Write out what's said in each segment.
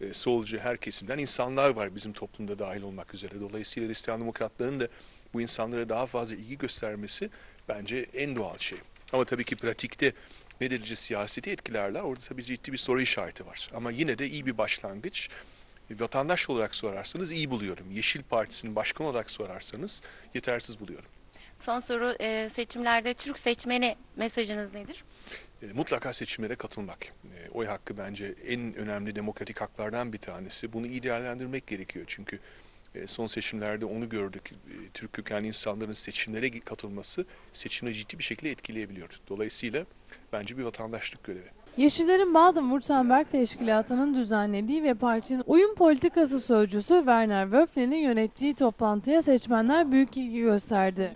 e, solcu her kesimden insanlar var bizim toplumda dahil olmak üzere. Dolayısıyla Hristiyan demokratların da bu insanlara daha fazla ilgi göstermesi bence en doğal şey. Ama tabii ki pratikte ne derece siyaseti etkilerler orada tabii ciddi bir soru işareti var. Ama yine de iyi bir başlangıç. Vatandaş olarak sorarsanız iyi buluyorum. Yeşil Partisi'nin başkan olarak sorarsanız yetersiz buluyorum. Son soru e, seçimlerde Türk seçmeni mesajınız nedir? E, mutlaka seçimlere katılmak. E, oy hakkı bence en önemli demokratik haklardan bir tanesi. Bunu iyi değerlendirmek gerekiyor çünkü e, son seçimlerde onu gördük. E, Türk kökenli insanların seçimlere katılması seçimleri ciddi bir şekilde etkileyebiliyor. Dolayısıyla bence bir vatandaşlık görevi. Yeşillerin Baden-Württemberg Teşkilatı'nın düzenlediği ve partinin uyum politikası sözcüsü Werner Wöflin'in yönettiği toplantıya seçmenler büyük ilgi gösterdi.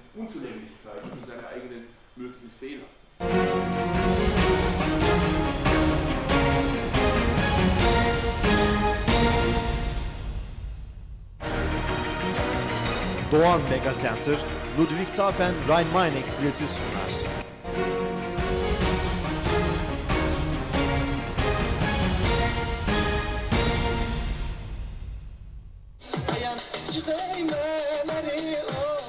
Doğan Mega Center, Ludwigshafen Rhein-Main Ekspresi sunar. Yancı değmeleri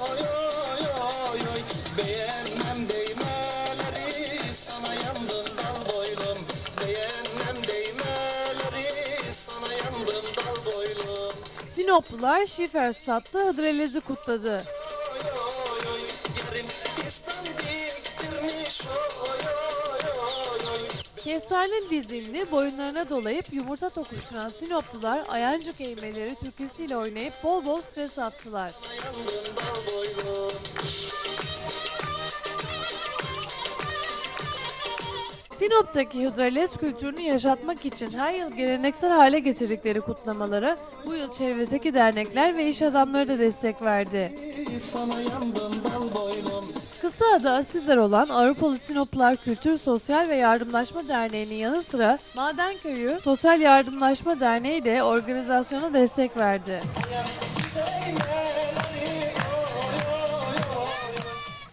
oy oy oy oy. Beğenmem değmeleri sana yandım dal boylum. Beğenmem değmeleri sana yandım dal boylum. Sinoplular Şiferstad'da Hıdrellez'i kutladı. Oy oy oy Yarım fistan diktirmiş oy oy Kestanenin dizimini boyunlarına dolayıp yumurta tokuşturan Sinoplular ayancık eğmeleri türküsüyle oynayıp bol bol stres attılar. Sinop'taki Hıdrellez kültürünü yaşatmak için her yıl geleneksel hale getirdikleri kutlamalara bu yıl çevredeki dernekler ve iş adamları da destek verdi. Sana yandım dal boylum Adı Asiller olan Avrupalı Sinoplular Kültür Sosyal ve Yardımlaşma Derneği'nin yanı sıra Madenköy'ü Sosyal Yardımlaşma Derneği de organizasyona destek verdi.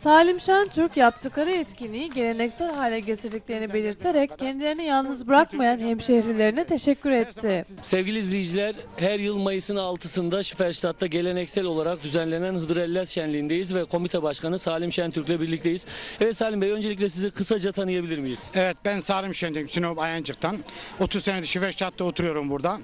Salim Şentürk yaptıkları etkinliği geleneksel hale getirdiklerini belirterek kendilerini yalnız bırakmayan hemşehrilerine teşekkür etti. Sevgili izleyiciler, her yıl Mayıs'ın 6'sında Şiferstad'da geleneksel olarak düzenlenen Hıdrellez Şenliği'ndeyiz ve komite başkanı Salim Şentürk'le birlikteyiz. Evet Salim Bey, öncelikle sizi kısaca tanıyabilir miyiz? Evet ben Salim Şendim Sinop Ayancık'tan. 30 senedir Şiveşçat'ta oturuyorum burada.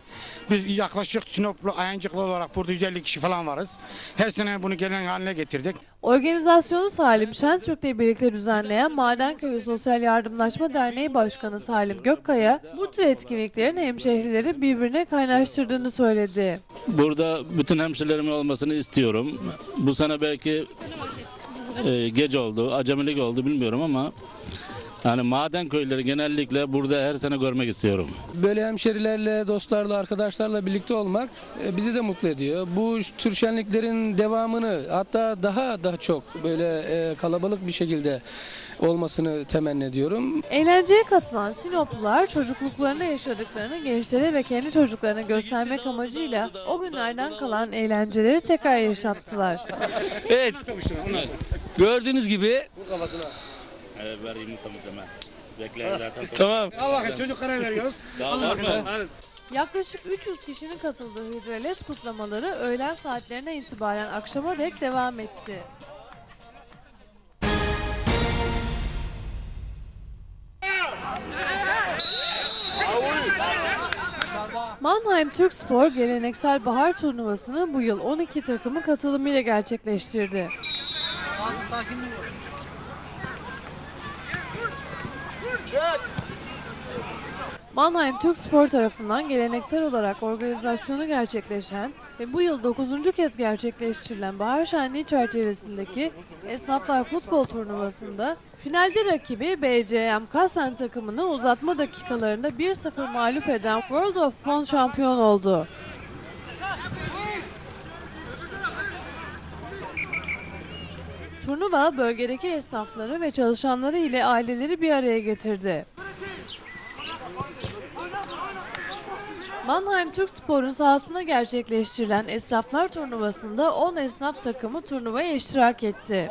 Biz yaklaşık Sinoplu Ayancıklı olarak burada 150 kişi falan varız. Her sene bunu gelen haline getirdik. Organizasyonu Salim Şentürk'le birlikte düzenleyen Madenköy'ü Sosyal Yardımlaşma Derneği Başkanı Salim Gökkaya, bu tür etkinliklerin hemşehrileri birbirine kaynaştırdığını söyledi. Burada bütün hemşirelerimin olmasını istiyorum. Bu sene belki e, geç oldu, acemilik oldu bilmiyorum ama yani maden köyleri genellikle burada her sene görmek istiyorum. Böyle hemşerilerle, dostlarla, arkadaşlarla birlikte olmak e, bizi de mutlu ediyor. Bu tür şenliklerin devamını hatta daha daha çok böyle e, kalabalık bir şekilde olmasını temenni ediyorum. Eğlenceye katılan Sinoplular çocukluklarında yaşadıklarını gençlere ve kendi çocuklarına göstermek amacıyla o günlerden kalan eğlenceleri tekrar yaşattılar. Evet, gördüğünüz gibi Evet, ver yumurtamızı hemen. Bekleyin zaten. tamam. Al bakayım çocuklara veriyoruz. Daha var mı? Yaklaşık 300 kişinin katıldığı Hüdrellez kutlamaları öğlen saatlerine itibaren akşama dek devam etti. Mannheim Türk Spor geleneksel bahar turnuvasını bu yıl 12 takımı katılımıyla gerçekleştirdi. Mannheim Türk Spor tarafından geleneksel olarak organizasyonu gerçekleşen ve bu yıl 9. kez gerçekleştirilen Bahar Şenliği çerçevesindeki Esnaflar Futbol Turnuvası'nda finalde rakibi BCM Kassen takımını uzatma dakikalarında 1-0 mağlup eden World of Fun şampiyon oldu. Turnuva bölgedeki esnafları ve çalışanları ile aileleri bir araya getirdi. Mannheim Türk Spor'un sahasında gerçekleştirilen esnaflar turnuvasında 10 esnaf takımı turnuvaya iştirak etti.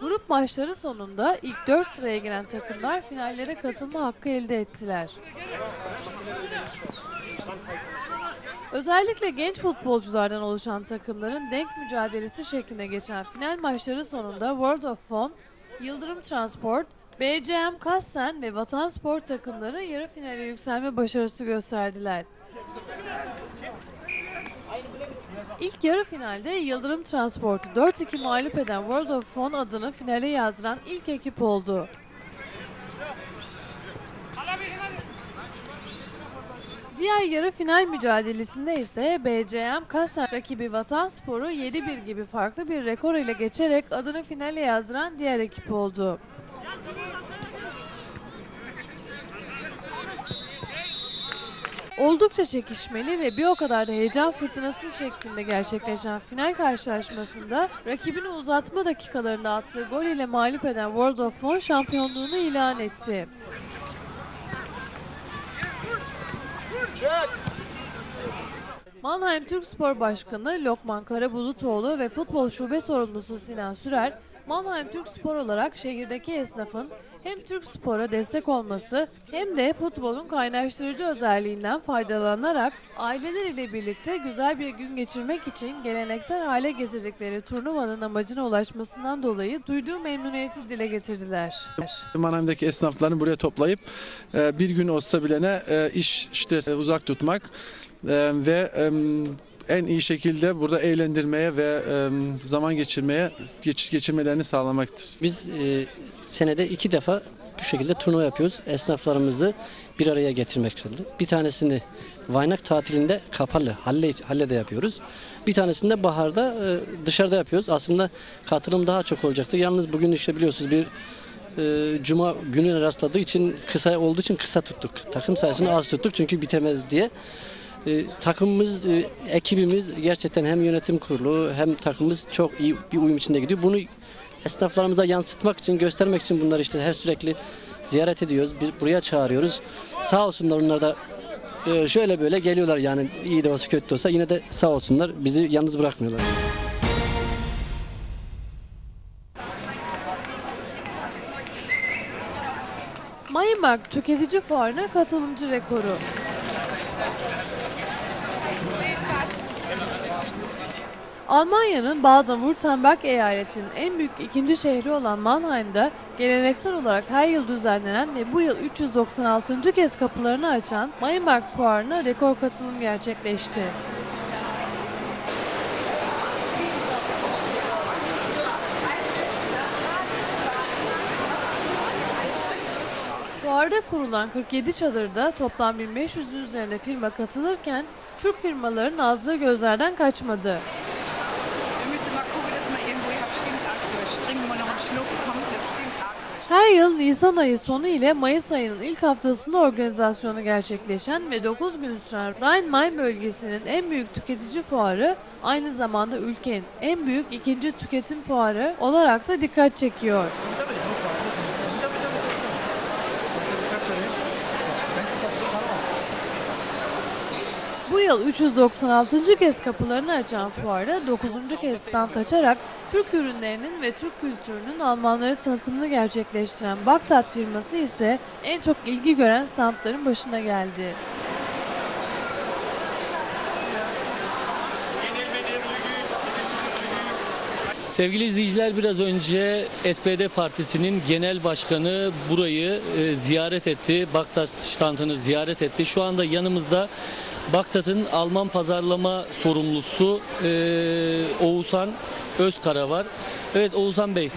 Grup maçları sonunda ilk 4 sıraya giren takımlar finallere katılma hakkı elde ettiler. Özellikle genç futbolculardan oluşan takımların denk mücadelesi şeklinde geçen final maçları sonunda World of Fun, Yıldırım Transport, BCM Kassen ve Vatan Spor takımları yarı finale yükselme başarısı gösterdiler. İlk yarı finalde Yıldırım Transport'u 4-2 mağlup eden World of Fun adını finale yazdıran ilk ekip oldu. Diğer yarı final mücadelesinde ise BCM Kassel rakibi Vatanspor'u 7-1 gibi farklı bir rekor ile geçerek adını finale yazdıran diğer ekip oldu. Oldukça çekişmeli ve bir o kadar da heyecan fırtınası şeklinde gerçekleşen final karşılaşmasında rakibini uzatma dakikalarında attığı gol ile mağlup eden World of Fun şampiyonluğunu ilan etti. Mannheim Türk Spor Başkanı Lokman Karabulutoğlu ve futbol şube sorumlusu Sinan Sürer, Mannheim Türk Spor olarak şehirdeki esnafın hem Türk Spor'a destek olması hem de futbolun kaynaştırıcı özelliğinden faydalanarak aileler ile birlikte güzel bir gün geçirmek için geleneksel hale getirdikleri turnuvanın amacına ulaşmasından dolayı duyduğu memnuniyeti dile getirdiler. Mannheim'deki esnaflarını buraya toplayıp e, bir gün olsa bilene e, iş işte uzak tutmak e, ve en iyi şekilde burada eğlendirmeye ve zaman geçirmeye geç, geçirmelerini sağlamaktır. Biz e, senede iki defa bu şekilde turnuva yapıyoruz. Esnaflarımızı bir araya getirmek için. Bir tanesini Vaynak tatilinde kapalı, halle, hallede yapıyoruz. Bir tanesini de baharda e, dışarıda yapıyoruz. Aslında katılım daha çok olacaktı. Yalnız bugün işte biliyorsunuz bir e, cuma gününe rastladığı için kısa olduğu için kısa tuttuk. Takım sayısını az tuttuk çünkü bitemez diye. E, takımımız, e, ekibimiz gerçekten hem yönetim kurulu hem takımımız çok iyi bir uyum içinde gidiyor. Bunu esnaflarımıza yansıtmak için, göstermek için bunları işte her sürekli ziyaret ediyoruz. Biz buraya çağırıyoruz. Sağ olsunlar onlar da e, şöyle böyle geliyorlar yani iyi de olsa kötü de olsa yine de sağ olsunlar bizi yalnız bırakmıyorlar. Mayınmark Tüketici Fuarı'na katılımcı rekoru. Almanya'nın Baden-Württemberg eyaletinin en büyük ikinci şehri olan Mannheim'da geleneksel olarak her yıl düzenlenen ve bu yıl 396. kez kapılarını açan Mayınmark Fuarı'na rekor katılım gerçekleşti. Fuarda kurulan 47 çadırda toplam 1500'ün üzerinde firma katılırken Türk firmaların azlığı gözlerden kaçmadı. Her yıl Nisan ayı sonu ile Mayıs ayının ilk haftasında organizasyonu gerçekleşen ve 9 gün süren Rhein-Main bölgesinin en büyük tüketici fuarı aynı zamanda ülkenin en büyük ikinci tüketim fuarı olarak da dikkat çekiyor. Bu yıl 396. kez kapılarını açan fuarda 9. kez stand açarak Türk ürünlerinin ve Türk kültürünün Almanlara tanıtımını gerçekleştiren Baktat firması ise en çok ilgi gören standların başına geldi. Sevgili izleyiciler biraz önce SPD Partisi'nin genel başkanı burayı e, ziyaret etti. Baktat standını ziyaret etti. Şu anda yanımızda Baktat'ın Alman pazarlama sorumlusu e, Oğuzhan Özkara var. Evet Oğuzhan Bey, e,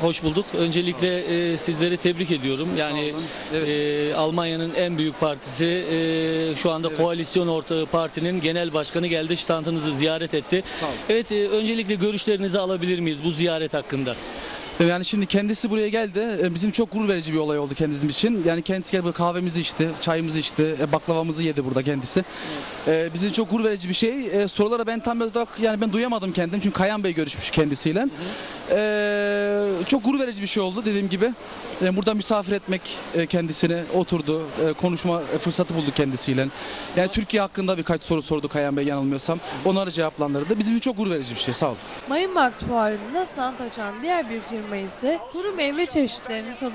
hoş bulduk. Öncelikle e, sizleri tebrik ediyorum. Yani e, Almanya'nın en büyük partisi, e, şu anda koalisyon ortağı partinin genel başkanı geldi, standınızı ziyaret etti. Evet, e, öncelikle görüşlerinizi alabilir miyiz bu ziyaret hakkında? Yani şimdi kendisi buraya geldi. E, Bizim çok gurur verici bir olay oldu kendimiz için. Yani kendisi geldi kahvemizi içti, çayımızı içti, e, baklavamızı yedi burada kendisi. Ee, bizim çok gurur verici bir şey. Ee, sorulara ben tam olarak yani ben duyamadım kendim çünkü Kayan Bey görüşmüş kendisiyle. Ee, çok gurur verici bir şey oldu dediğim gibi. Ee, burada misafir etmek e, kendisine oturdu. e, konuşma fırsatı bulduk kendisiyle. Yani Türkiye hakkında birkaç soru sordu Kayan Bey yanılmıyorsam. Onları cevaplandırdı. Bizim için çok gurur verici bir şey. Sağ olun. Mayın Markt Fuarı'nda stand açan diğer bir firma ise kuru meyve çeşitlerinin satış